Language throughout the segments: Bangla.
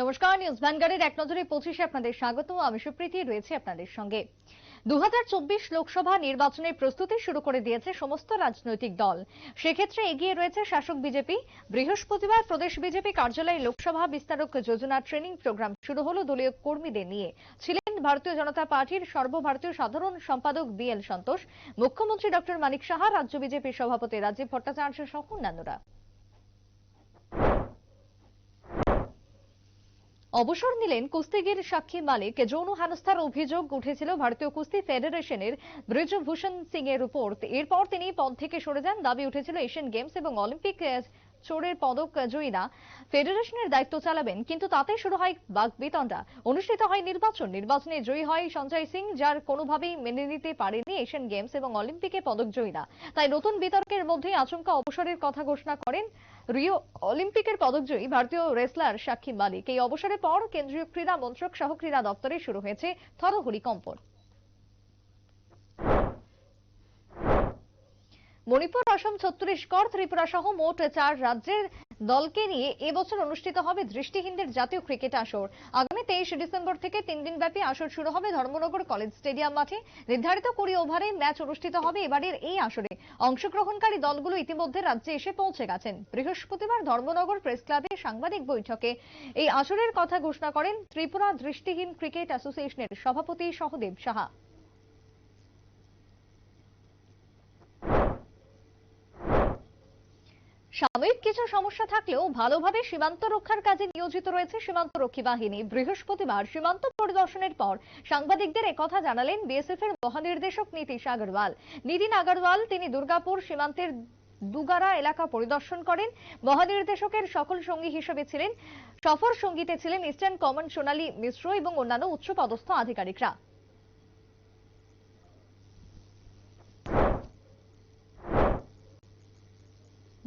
নমস্কার, নিউজ ভ্যানগার্ডের এক নজরে পঁচিশে আপনাদের স্বাগত। আমি সুপ্রীতি, রয়েছে আপনাদের সঙ্গে। দু লোকসভা নির্বাচনের প্রস্তুতি শুরু করে দিয়েছে সমস্ত রাজনৈতিক দল। সেক্ষেত্রে এগিয়ে রয়েছে শাসক বিজেপি। বৃহস্পতিবার প্রদেশ বিজেপি কার্যালয়ে লোকসভা বিস্তারক যোজনা ট্রেনিং প্রোগ্রাম শুরু হলো দলীয় কর্মীদের নিয়ে। ছিলেন ভারতীয় জনতা পার্টির সর্বভারতীয় সাধারণ সম্পাদক বি এল সন্তোষ, মুখ্যমন্ত্রী ডক্টর মানিক সাহা, রাজ্য বিজেপির সভাপতি রাজীব ভট্টাচার্য সহ অন্যান্যরা। অবসর নিলেন কুস্তিগির সাক্ষী মালিক। যৌন হেনস্থার অভিযোগ উঠেছিল ভারতীয় কুস্তি ফেডারেশনের। ব্রিজভূষণ সিং এর উপর এরপর তিনি পদ থেকে সরে যান। দাবি উঠেছিল এশিয়ান গেমস এবং অলিম্পিক চোরের পদক জয়ীরা ফেডারেশনের দায়িত্ব চালাবেন, কিন্তু তাতে শুরু হয় বাগবিতণ্ডা অনুষ্ঠিত হয় নির্বাচন। নির্বাচনে জয়ী হয় সঞ্জয় সিং, যার কোনোভাবেই মেনে নিতে পারেনি এশিয়ান গেমস এবং অলিম্পিকে পদক জয়ীরা। তাই নতুন বিতর্কের মধ্যেই আচমকা অবসরের কথা ঘোষণা করেন রিও অলিম্পিকের পদকজয়ী ভারতীয় রেসলার সাক্ষী মালিক। এই অবসরের পর কেন্দ্রীয় ক্রীড়া মন্ত্রক সহ ক্রীড়া দপ্তরে শুরু হয়েছে থরহরি কম্পন। মণিপুর, অসম, ছত্তিশগড়, ত্রিপুরা সহ মোট চার রাজ্যের দলকে নিয়ে এবছর অনুষ্ঠিত হবে দৃষ্টিহীনদের জাতীয় ক্রিকেট আসর। আগামী তেইশ ডিসেম্বর থেকে তিন দিনব্যাপী আসর শুরু হবে ধর্মনগর কলেজ স্টেডিয়াম মাঠে। নির্ধারিত কুড়ি ওভারে ম্যাচ অনুষ্ঠিত হবে এবারের এই আসরে। অংশগ্রহণকারী দলগুলো ইতিমধ্যে রাজ্যে এসে পৌঁছে গেছেন। বৃহস্পতিবার ধর্মনগর প্রেস ক্লাবে সাংবাদিক বৈঠকে এই আসরের কথা ঘোষণা করেন ত্রিপুরা দৃষ্টিহীন ক্রিকেট অ্যাসোসিয়েশনের সভাপতি সহদেব সাহা। সাময়িক কিছু সমস্যা থাকলেও ভালোভাবে সীমান্ত রক্ষার কাজে নিয়োজিত রয়েছে সীমান্ত রক্ষী বাহিনী। বৃহস্পতিবার সীমান্ত পরিদর্শনের পর সাংবাদিকদের একথা জানালেন বিএসএফ এর মহানির্দেশক নীতিশ আগরওয়াল। নীতিন আগরওয়াল, তিনি দুর্গাপুর সীমান্তের দুগারা এলাকা পরিদর্শন করেন। মহানির্দেশকের সকল সঙ্গী হিসেবে ছিলেন, সফর সঙ্গীতে ছিলেন ইস্টার্ন কমান্ড সোনালী মিশ্র এবং অন্যান্য উচ্চপদস্থ আধিকারিকরা।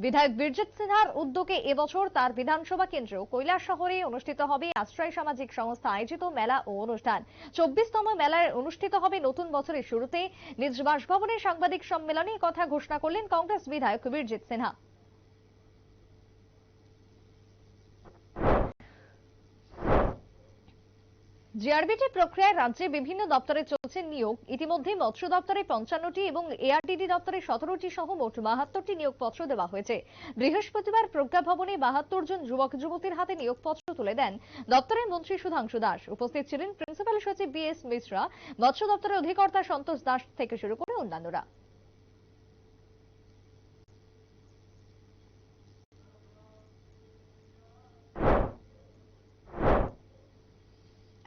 বিধায়ক বীরজিৎ সিনহার উদ্যোগে এবছর তার বিধানসভা কেন্দ্র কৈলাস শহরে অনুষ্ঠিত হবে আশ্রয় সামাজিক সংস্থা আয়োজিত মেলা ও অনুষ্ঠান। চব্বিশতম মেলায় অনুষ্ঠিত হবে নতুন বছরের শুরুতে নিজ বাসভবনে সাংবাদিক সম্মেলনে কথা ঘোষণা করলেন কংগ্রেস বিধায়ক বীরজিৎ সিনহা। জিআরবিটি প্রক্রিয়ায় রাজ্যে বিভিন্ন দপ্তরে চলছে নিয়োগ। ইতিমধ্যে মৎস্য দপ্তরে পঞ্চান্নটি এবং এআরডিডি দপ্তরে সতেরোটি সহ মোট বাহাত্তরটি নিয়োগপত্র দেওয়া হয়েছে। বৃহস্পতিবার প্রজ্ঞা ভবনে বাহাত্তর জন যুবক যুবতীর হাতে নিয়োগপত্র তুলে দেন দপ্তরের মন্ত্রী সুধাংশু দাস। উপস্থিত ছিলেন প্রিন্সিপাল সচিব বি এস মিশ্রা, মৎস্য দপ্তরের অধিকর্তা সন্তোষ দাস থেকে শুরু করে অন্যান্যরা।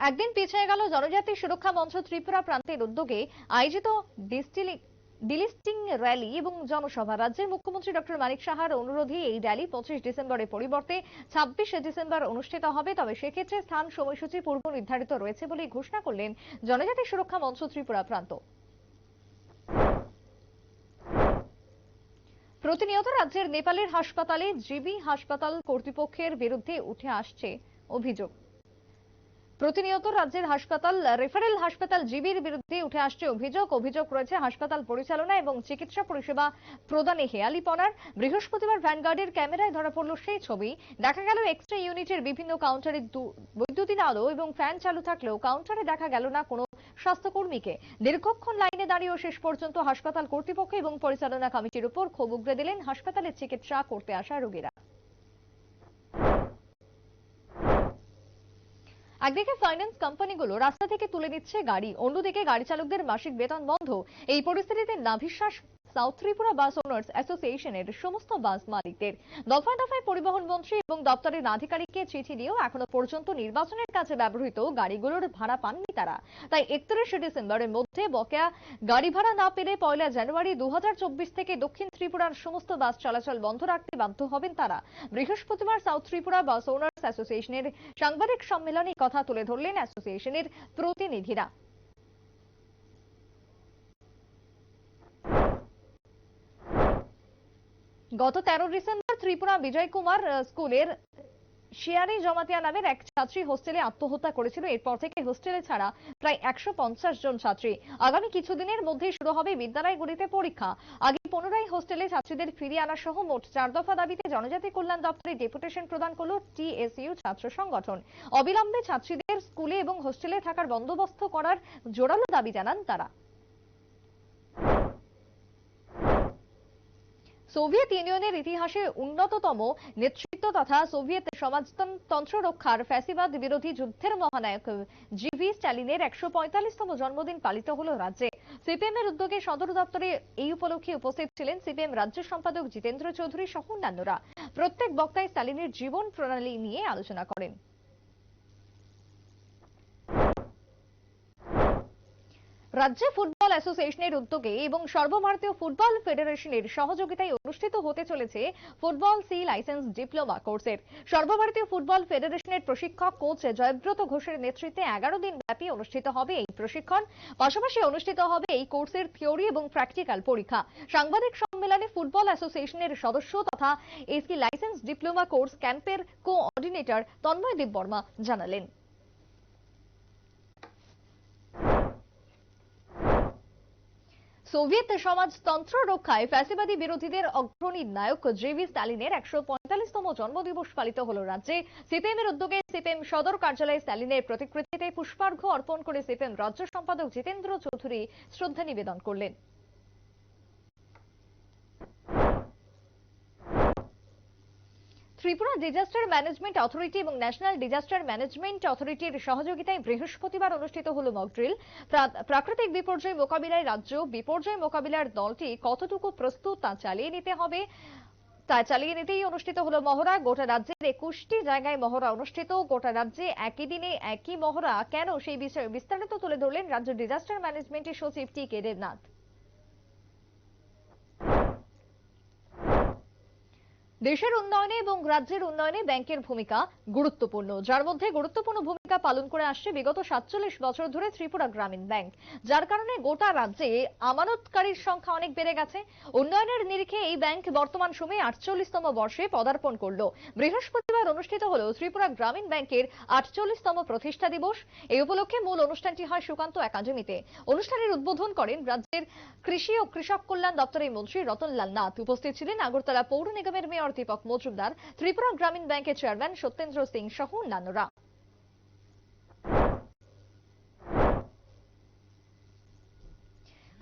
একদিন পিছিয়ে গেল জনজাতি সুরক্ষা মঞ্চ ত্রিপুরা প্রান্তের উদ্যোগে আয়োজিত ডিলিস্টিং র্যালি এবং জনসভা। রাজ্যের মুখ্যমন্ত্রী ডক্টর মানিক সাহার অনুরোধে এই র্যালি পঁচিশ ডিসেম্বরের পরিবর্তে ছাব্বিশে ডিসেম্বর অনুষ্ঠিত হবে। তবে সেক্ষেত্রে স্থান, সময়সূচি, পূর্ব নির্ধারিত রয়েছে বলে ঘোষণা করলেন জনজাতি সুরক্ষা মঞ্চ ত্রিপুরা প্রান্ত। প্রতিনিয়ত রাজ্যের নেপালের হাসপাতালে জিবি হাসপাতাল কর্তৃপক্ষের বিরুদ্ধে উঠে আসছে অভিযোগ। প্রতিনিয়ত রাজ্যের হাসপাতাল, রেফারেল হাসপাতাল জিবির বিরুদ্ধে উঠে আসছে অভিযোগ। অভিযোগ রয়েছে, হাসপাতাল পরিচালনা এবং চিকিৎসা পরিষেবা প্রদানে হেয়ালিপনার বৃহস্পতিবার ভ্যানগার্ডের ক্যামেরায় ধরা পড়ল সেই ছবি। দেখা গেল এক্স রে ইউনিটের বিভিন্ন কাউন্টারে বৈদ্যুতিন আলো এবং ফ্যান চালু থাকলেও কাউন্টারে দেখা গেল না কোনো স্বাস্থ্যকর্মীকে। দীর্ঘক্ষণ লাইনে দাঁড়িয়েও শেষ পর্যন্ত হাসপাতাল কর্তৃপক্ষ এবং পরিচালনা কমিটির উপর ক্ষোভ উগরে দিলেন হাসপাতালের চিকিৎসা করতে আসা রোগীরা। একদিকে ফাইন্যান্স কোম্পানিগুলো রাস্তা থেকে তুলে নিচ্ছে গাড়ি, অন্যদিকে গাড়ি চালকদের মাসিক বেতন বন্ধ। এই পরিস্থিতিতে নাভিশ্বাস সাউথ ত্রিপুরা বাস ওনার্স অ্যাসোসিয়েশনের সমস্ত বাস মালিকদের দফায় দফায় পরিবহন মন্ত্রী এবং দপ্তরের আধিকারিককে চিঠি দিয়েও এখনও পর্যন্ত নির্বাচনের কাছে ব্যবহৃত গাড়িগুলোর ভাড়া পাননি তারা। তাই একত্রিশে ডিসেম্বরের মধ্যে বকেয়া গাড়ি ভাড়া না পেলে পয়লা জানুয়ারি দু হাজার চব্বিশ থেকে দক্ষিণ ত্রিপুরার সমস্ত বাস চলাচল বন্ধ রাখতে বাধ্য হবেন তারা। বৃহস্পতিবার সাউথ ত্রিপুরা বাস ওনার্স অ্যাসোসিয়েশনের সাংবাদিক সম্মেলনে কথা তুলে ধরলেন অ্যাসোসিয়েশনের প্রতিনিধিরা। গত তেরো ডিসেম্বর ত্রিপুরা বিজয় কুমার স্কুলের শিয়ারি জমাতিয়া নামের এক ছাত্রী হোস্টেলে আত্মহত্যা করেছিল। এরপর থেকে হোস্টেলে ছাড়া প্রায় একশো পঞ্চাশ জন ছাত্রী। আগামী কিছুদিনের মধ্যেই শুরু হবে বিদ্যালয়গুলিতে পরীক্ষা। আগে পুনরায় হোস্টেলে ছাত্রীদের ফিরিয়ে আনা সহ মোট চার দফা দাবিতে জনজাতি কল্যাণ দপ্তরে ডেপুটেশন প্রদান করল টিএসইউ ছাত্র সংগঠন। অবিলম্বে ছাত্রীদের স্কুলে এবং হোস্টেলে থাকার বন্দোবস্ত করার জোরালো দাবি জানান তারা। সোভিয়েত ইউনিয়নের ইতিহাসে উন্নততম নেতৃত্ব তথা সোভিয়েত সমাজতন্ত্র রক্ষার ফ্যাসিবাদ বিরোধী যুদ্ধের মহানায়ক জিভি স্ট্যালিনের একশো পঁয়তাল্লিশতম জন্মদিন পালিত হল রাজ্যে। সিপিএম এর উদ্যোগে সদর দপ্তরে এই উপলক্ষে উপস্থিত ছিলেন সিপিএম রাজ্য সম্পাদক জিতেন্দ্র চৌধুরী সহ অন্যান্যরা। প্রত্যেক বক্তায় স্ট্যালিনের জীবন প্রণালী নিয়ে আলোচনা করেন। রাজ্য ফুটবল অ্যাসোসিয়েশনের উদ্যোগে এবং সর্বভারতীয় ফুটবল ফেডারেশনের সহযোগিতায় অনুষ্ঠিত হতে চলেছে ফুটবল সি লাইসেন্স ডিপ্লোমা কোর্সের। সর্বভারতীয় ফুটবল ফেডারেশনের প্রশিক্ষক কোচ জয়ব্রত ঘোষের নেতৃত্বে এগারো দিন ব্যাপী অনুষ্ঠিত হবে এই প্রশিক্ষণ। পাশাপাশি অনুষ্ঠিত হবে এই কোর্সের থিওরি এবং প্র্যাকটিক্যাল পরীক্ষা। সাংবাদিক সম্মেলনে ফুটবল অ্যাসোসিয়েশনের সদস্য তথা এসকি লাইসেন্স ডিপ্লোমা কোর্স ক্যাম্পের কোঅর্ডিনেটর তন্ময় দেববর্মা জানালেন। সোভিয়েত সমাজতন্ত্র রক্ষায় ফ্যাসিবাদী বিরোধীদের অগ্রণী নায়ক জেভি স্ট্যালিনের একশো পঁয়তাল্লিশতম জন্মদিবস পালিত হল রাজ্যে। সিপিএমের উদ্যোগে সিপিএম সদর কার্যালয়ে স্ট্যালিনের প্রতিকৃতিতে পুষ্পার্ঘ অর্পণ করে সিপিএম রাজ্য সম্পাদক জিতেন্দ্র চৌধুরী শ্রদ্ধা নিবেদন করলেন। ত্রিপুরা ডিজাস্টার ম্যানেজমেন্ট অথরিটি এবং ন্যাশনাল ডিজাস্টার ম্যানেজমেন্ট অথরিটির সহযোগিতায় বৃহস্পতিবার অনুষ্ঠিত হল মকড্রিল প্রাকৃতিক বিপর্যয় মোকাবিলায় রাজ্য বিপর্যয় মোকাবিলার দলটি কতটুকু প্রস্তুত তা চালিয়ে নিতে হবে। তা চালিয়ে নিতেই অনুষ্ঠিত হলো মহড়া। গোটা রাজ্যের একুশটি জায়গায় মহড়া অনুষ্ঠিত। গোটা রাজ্যে একই দিনে একই মহড়া। কেন সেই বিষয়ে বিস্তারিত তুলে ধরলেন রাজ্য ডিজাস্টার ম্যানেজমেন্টের সচিব টি কে দেবনাথ। দেশের উন্নয়নে এবং রাজ্যের উন্নয়নে ব্যাংকের ভূমিকা গুরুত্বপূর্ণ যার মধ্যে গুরুত্বপূর্ণ ভূমিকা পালন করে আসছে বিগত সাতচল্লিশ বছর ধরে ত্রিপুরা গ্রামীণ ব্যাংক। যার কারণে গোটা রাজ্যে আমানতকারীর সংখ্যা অনেক বেড়ে গেছে। উন্নয়নের নিরিখে এই ব্যাংক বর্তমান সময়ে আটচল্লিশতম বর্ষে পদার্পণ করল। বৃহস্পতিবার অনুষ্ঠিত হল ত্রিপুরা গ্রামীণ ব্যাংকের আটচল্লিশতম প্রতিষ্ঠা দিবস। এই উপলক্ষে মূল অনুষ্ঠানটি হয় সুকান্ত একাডেমিতে। অনুষ্ঠানের উদ্বোধন করেন রাজ্যের কৃষি ও কৃষক কল্যাণ দপ্তরের মন্ত্রী রতনলাল নাথ। উপস্থিত ছিলেন আগরতলা পৌর নিগমের মেয়র দীপক মজুমদার, ত্রিপুরা গ্রামীণ ব্যাংকের চেয়ারম্যান সত্যেন্দ্র সিং সহ অন্যান্যরা।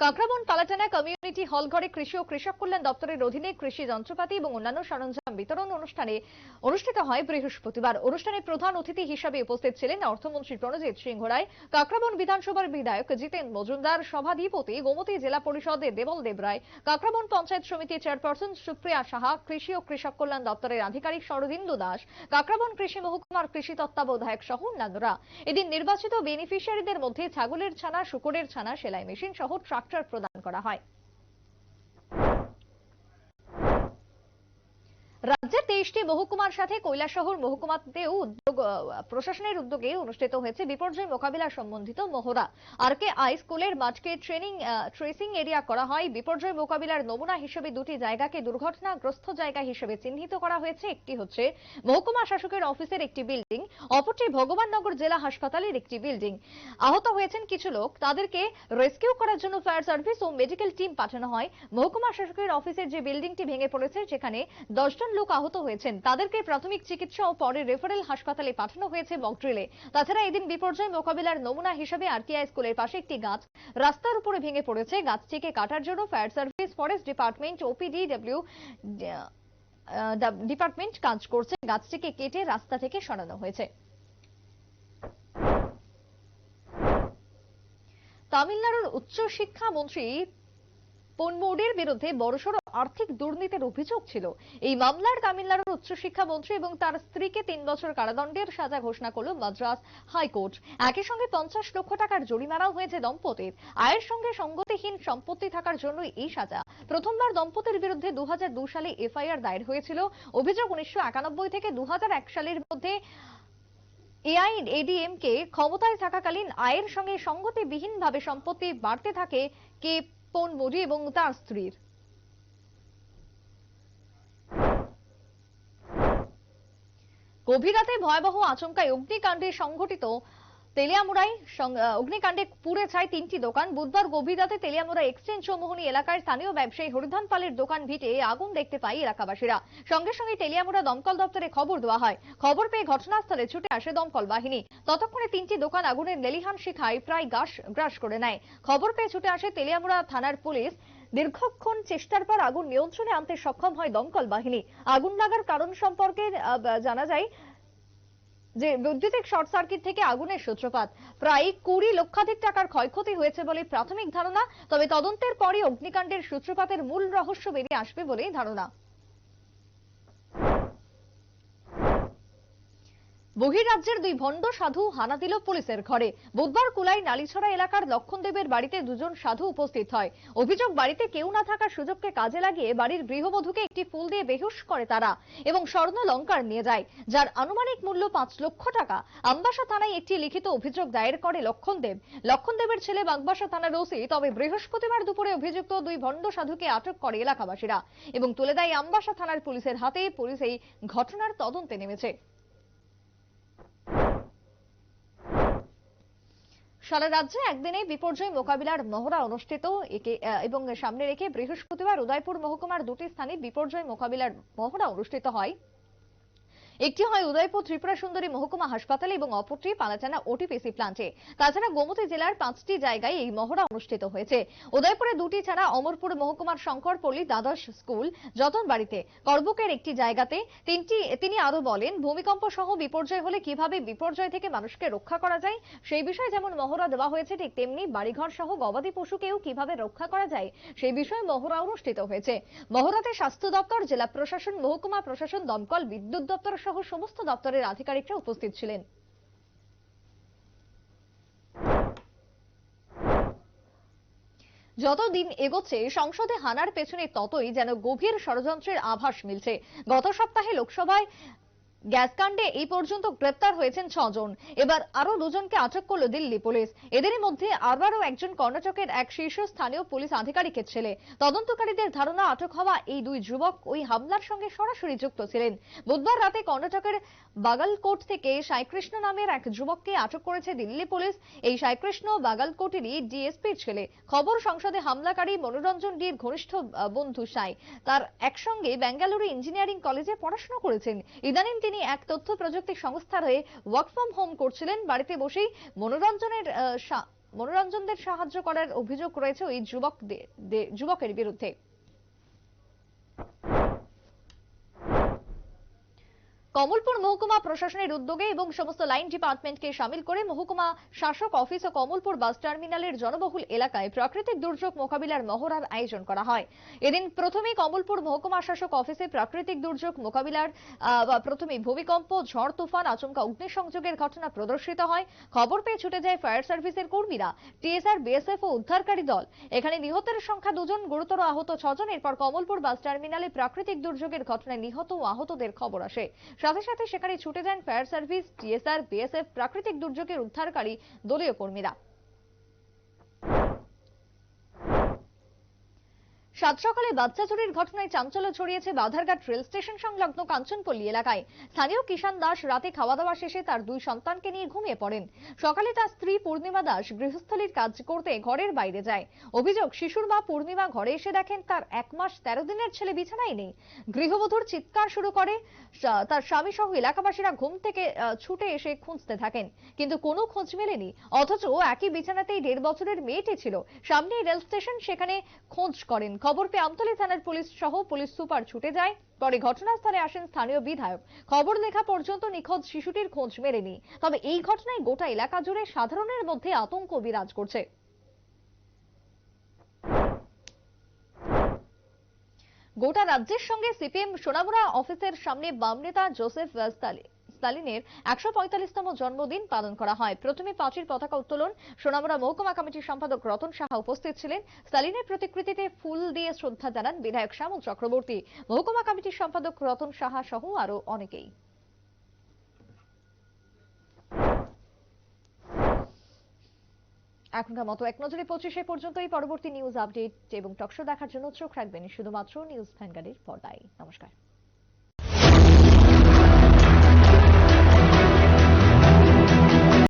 কাকরাবন পালাটানা কমিউনিটি হল ঘরে কৃষি ও কৃষক কল্যাণ দপ্তরের অধীনে কৃষি যন্ত্রপাতি এবং অন্যান্য সরঞ্জাম বিতরণ অনুষ্ঠানে অনুষ্ঠিত হয় বৃহস্পতিবার। অনুষ্ঠানে প্রধান অতিথি হিসাবে উপস্থিত ছিলেন অর্থমন্ত্রী প্রণজিৎ সিংহ রায়, কাকরাবন বিধানসভার বিধায়ক জিতেন মজুমদার, সভাধিপতি গোমতী জেলা পরিষদের দেবল দেব রায়, কাকরাবন পঞ্চায়েত সমিতির চেয়ারপারসন সুপ্রিয়া সাহা, কৃষি ও কৃষক কল্যাণ দপ্তরের আধিকারিক শরদিন্দু দাস, কাকরাবন কৃষি মহকুমার কৃষি তত্ত্বাবধায়ক সহ অন্যান্যরা। এদিন নির্বাচিত বেনিফিশিয়ারিদের মধ্যে ছাগলের ছানা, শুকরের ছানা, সেলাই মেশিন সহ ট্রাক্টর প্রদান করা হয়। রাজ্যের তেইশটি মহকুমার সাথে কৈলাসহর মহকুমাতেও উদ্যোগ প্রশাসনের উদ্যোগে অনুষ্ঠিত হয়েছে বিপর্যয় মোকাবিলা সম্বন্ধিত মহড়া। আর কে আই স্কুলের মাঠকে ট্রেনিং ট্রেসিং এরিয়া করা হয়। বিপর্যয় মোকাবিলার নমুনা হিসেবে দুটি জায়গাকে দুর্ঘটনাগ্রস্ত জায়গা হিসেবে চিহ্নিত করা হয়েছে। একটি হচ্ছে মহকুমা শাসকের অফিসের একটি বিল্ডিং, অপরটি ভগবাননগর জেলা হাসপাতালের একটি বিল্ডিং। আহত হয়েছেন কিছু লোক। তাদেরকে রেস্কিউ করার জন্য ফায়ার সার্ভিস ও মেডিকেল টিম পাঠানো হয়। মহকুমা শাসকের অফিসের যে বিল্ডিংটি ভেঙে পড়েছে, সেখানে দশজন লোক আহত হয়েছেন। তাদেরকে প্রাথমিক চিকিৎসা ও পরে রেফারেল হাসপাতালে পাঠানো হয়েছে মকড্রিলে তাছাড়া এদিন বিপর্যয় মোকাবিলার নমুনা হিসেবে আরটিআই স্কুলের পাশে একটি গাছ রাস্তার উপরে ভেঙে পড়েছে। গাছটিকে কাটার জন্য fire service, forest department OPDW department কাজ করছে। গাছটিকে কেটে রাস্তা থেকে সরানো হয়েছে। তামিলনাড়ুর উচ্চশিক্ষা মন্ত্রী পনমোডের বিরুদ্ধে বড়সড় আর্থিক দুর্নীতির অভিযোগ ছিল? এই মামলার তামিলনাড়ুর উচ্চশিক্ষা মন্ত্রী এবং তার স্ত্রীকে তিন বছর কারাদণ্ডের সাজা ঘোষণা করল মাদ্রাস হাইকোর্ট। একই সঙ্গে পঞ্চাশ লক্ষ টাকার জরিমানাও হয়েছে দম্পতির। আয়ের সঙ্গে সঙ্গতিহীন সম্পত্তি থাকার জন্যই এই সাজা। প্রথমবার দম্পতির বিরুদ্ধে দু সালে এফআইআর দায়ের হয়েছিল। অভিযোগ উনিশশো একানব্বই থেকে দু হাজার এক সালের মধ্যে এআইএডিএম কে ক্ষমতায় থাকাকালীন আয়ের সঙ্গে সঙ্গতিবিহীনভাবে সম্পত্তি বাড়তে থাকে কে পন মোদি এবং তার স্ত্রীর। গভীর রাতে ভয়াবহ আচমকায় অগ্নিকাণ্ডে সংঘটিত তেলিয়ামুড়াই অগ্নিকাণ্ডে পুড়ে ছাই তিনটি দোকান। বুধবার গভীর রাতে তেলিয়ামুড়া এক্সচেঞ্জ চৌমুহনী এলাকার স্থানীয় ব্যবসায়ী হরিধন পালের দোকান ভিটে আগুন দেখতে পায় এলাকাবাসীরা। সঙ্গে সঙ্গে তেলিয়ামুড়া দমকল দপ্তরে খবর দেওয়া হয়। খবর পেয়ে ঘটনাস্থলে ছুটে আসে দমকল বাহিনী। ততক্ষণে তিনটি দোকান আগুনের লেলিহান শিখায় প্রায় গাছ গ্রাস করে নেয়। খবর পেয়ে ছুটে আসে তেলিয়ামুড়া থানার পুলিশ। দীর্ঘক্ষণ চেষ্টার পর আগুন নিয়ন্ত্রণে আনতে সক্ষম হয় দমকল বাহিনী। আগুন লাগার কারণ সম্পর্কে জানা যায় যে বৈদ্যুতিক শর্ট সার্কিট থেকে আগুনের সূত্রপাত। প্রায় কুড়ি লক্ষাধিক টাকার ক্ষয়ক্ষতি হয়েছে বলে প্রাথমিক ধারণা, তবে তদন্তের পরই অগ্নিকাণ্ডের সূত্রপাতের মূল রহস্য বেরিয়ে আসবে বলেই ধারণা। বহিরাজ্যের দুই ভণ্ড সাধু হানা দিল পুলিশের ঘরে। বুধবার কুলাই নালিছড়া এলাকার লক্ষণদেবের বাড়িতে দুজন সাধু উপস্থিত হয়। অভিযোগ, বাড়িতে কেউ না থাকার সুযোগকে কাজে লাগিয়ে বাড়ির গৃহবধূকে একটি ফুল দিয়ে বেহুশ করে তারা এবং স্বর্ণ লঙ্কার নিয়ে যায়, যার আনুমানিক মূল্য পাঁচ লক্ষ টাকা। আমবাসা থানায় একটি লিখিত অভিযোগ দায়ের করে লক্ষণদেব। লক্ষণদেবের ছেলে বাগবাসা থানার ওসি, তবে বৃহস্পতিবার দুপুরে অভিযুক্ত দুই ভণ্ড সাধুকে আটক করে এলাকাবাসীরা এবং তুলে দেয় আমবাসা থানার পুলিশের হাতে। পুলিশ এই ঘটনার তদন্তে নেমেছে। সারা রাজ্যে একদিনে বিপর্যয় মোকাবিলার মহড়া অনুষ্ঠিত। একে এবং সামনে রেখে বৃহস্পতিবার উদয়পুর মহকুমার দুটি স্থানে বিপর্যয় মোকাবিলার মহড়া অনুষ্ঠিত হয়। একটি হয় উদয়পুর ত্রিপুরা সুন্দরী মহকুমা হাসপাতালে এবং অপরটি পালাচানা ওটিপিসি প্লান্টে। তাছাড়া গোমতী জেলার পাঁচটি জায়গায় এই মহড়া অনুষ্ঠিত হয়েছে। উদয়পুরে দুটি ছাড়া অমরপুর মহকুমার শঙ্করপল্লী দ্বাদশ স্কুল যতন বাড়িতে করবুকের একটি জায়গাতে তিনটি, তিনি আরও বলেন, ভূমিকম্প সহ বিপর্যয় হলে কীভাবে বিপর্যয় থেকে মানুষকে রক্ষা করা যায়, সেই বিষয়ে যেমন মহড়া দেওয়া হয়েছে, ঠিক তেমনি বাড়িঘর সহ গবাদি পশুকেও কীভাবে রক্ষা করা যায়, সেই বিষয়ে মহড়া অনুষ্ঠিত হয়েছে। মহড়াতে স্বাস্থ্য দপ্তর, জেলা প্রশাসন, মহকুমা প্রশাসন, দমকল, বিদ্যুৎ দপ্তর সহ সমস্ত দপ্তরের আধিকারিকরা উপস্থিত ছিলেন। যতদিন এগোচ্ছে, সংসদে হানার পেছনে ততই যেন গভীর ষড়যন্ত্রের আভাস মিলছে। গত সপ্তাহে লোকসভায় গ্যাসকাণ্ডে এই পর্যন্ত গ্রেপ্তার হয়েছেন ছজন। এবার আরও দুজনকে আটক করল দিল্লি পুলিশ। এদেরই মধ্যে আবারও একজন কর্ণাটকের এক শীর্ষস্থানীয় পুলিশ আধিকারিকের ছেলে। তদন্তকারীদের ধারণা, আটক হওয়া এই দুই যুবক ওই হামলার সঙ্গে সরাসরি যুক্ত ছিলেন। বুধবার রাতে কর্ণাটকের বাগালকোট থেকে সাইকৃষ্ণ নামের এক যুবককে আটক করেছে দিল্লি পুলিশ। এই সাইকৃষ্ণ বাগালকোটেরই ডিএসপির ছেলে। খবর সংসদে হামলাকারী মনোরঞ্জন ডির ঘনিষ্ঠ বন্ধু সাই। তার একসঙ্গে বেঙ্গালুরু ইঞ্জিনিয়ারিং কলেজে পড়াশোনা করেছেন। ইদানিং তিনি এক তথ্য প্রযুক্তি সংস্থার হয়ে ওয়ার্ক ফ্রম হোম করছিলেন। বাড়িতে বসেই মনোরঞ্জনের মনোরঞ্জনদের সাহায্য করার অভিযোগ রয়েছে ওই যুবকদের যুবকের বিরুদ্ধে। কমলপুর মহকুমা প্রশাসনের উদ্যোগে এবং সমস্ত লাইন ডিপার্টমেন্টকে সামিল করে মহকুমা শাসক অফিস ও কমলপুর বাস টার্মিনালের জনবহুল এলাকায় প্রাকৃতিক দুর্যোগ মোকাবিলার মহড়ার আয়োজন করা হয়। এদিন প্রথমে কমলপুর মহকুমা শাসক অফিসে প্রাকৃতিক দুর্যোগ মোকাবিলার প্রথমে ভূমিকম্প, ঝড়, তুফান আচমকা অগ্নিসংযোগের ঘটনা প্রদর্শিত হয়। খবর পেয়ে ছুটে যায় ফায়ার সার্ভিসের কর্মীরা, টিএসআর, বিএসএফ ও উদ্ধারকারী দল। এখানে নিহতের সংখ্যা দুজন, গুরুতর আহত ছজন এরপর কমলপুর বাস টার্মিনালে প্রাকৃতিক দুর্যোগের ঘটনায় নিহত ও আহতদের খবর আসে। সাথে সাথে সেখানে ছুটে যান ফায়ার সার্ভিস টিএসআর বিএসএফ প্রাকৃতিক দুর্যোগের উদ্ধারকারী দলীয় কর্মীরা। সাত সকালে বাচ্চা চুরির ঘটনায় চাঞ্চল্য ছড়িয়েছে বাধারঘাট রেল স্টেশন সংলগ্ন কাঞ্চনপল্লী এলাকায়। স্থানীয় কিষান দাস রাতে খাওয়া দাওয়া শেষে তার দুই সন্তানকে নিয়ে ঘুমিয়ে পড়েন। সকালে তার স্ত্রী পূর্ণিমা দাস গৃহস্থলীর কাজ করতে ঘরের বাইরে যায়। অভিযোগ, শিশুর মা পূর্ণিমা ঘরে এসে দেখেন তার এক মাস তেরো দিনের ছেলে বিছানায় নেই। গৃহবধূর চিৎকার শুরু করে তার স্বামী সহ এলাকাবাসীরা ঘুম থেকে ছুটে এসে খুঁজতে থাকেন। কিন্তু কোনো খোঁজ মেলেনি। অথচ একই বিছানাতেই দেড় বছরের মেয়েটি ছিল। সামনেই রেল স্টেশন সেখানে খোঁজ করেন। খবর পেয়ে আমতলী থানার পুলিশ সহ পুলিশ সুপার ছুটে যায়। পরে ঘটনাস্থলে আসেন স্থানীয় বিধায়ক। খবর লেখা পর্যন্ত নিখোঁজ শিশুটির খোঁজ মেলেনি। তবে এই ঘটনায় গোটা এলাকা জুড়ে সাধারণের মধ্যে আতঙ্ক বিরাজ করছে। গোটা রাজ্যের সঙ্গে সিপিএম সোনামুড়া অফিসের সামনে বাম নেতা জোসেফ স্টালি- স্টালিনের একশো পঁয়তাল্লিশতম জন্মদিন পালন করা হয়। প্রথমে পাঁচির পতাকা উত্তোলন, সোনামুড়া মহকুমা কমিটির সম্পাদক রতন সাহা উপস্থিত ছিলেন। স্টালিনের প্রতিকৃতিতে ফুল দিয়ে শ্রদ্ধা জানান বিধায়ক শ্যামল চক্রবর্তী। মহকুমা কমিটির সম্পাদক রতন সাহা সহ আরও অনেকেই। এখনকার মতো এক নজরে পঁচিশে পর্যন্তই পরবর্তী নিউজ আপডেট এবং টকশো দেখার জন্য চোখ রাখবেন শুধুমাত্র নিউজ ভ্যানগার্ডের পর্দায়। নমস্কার।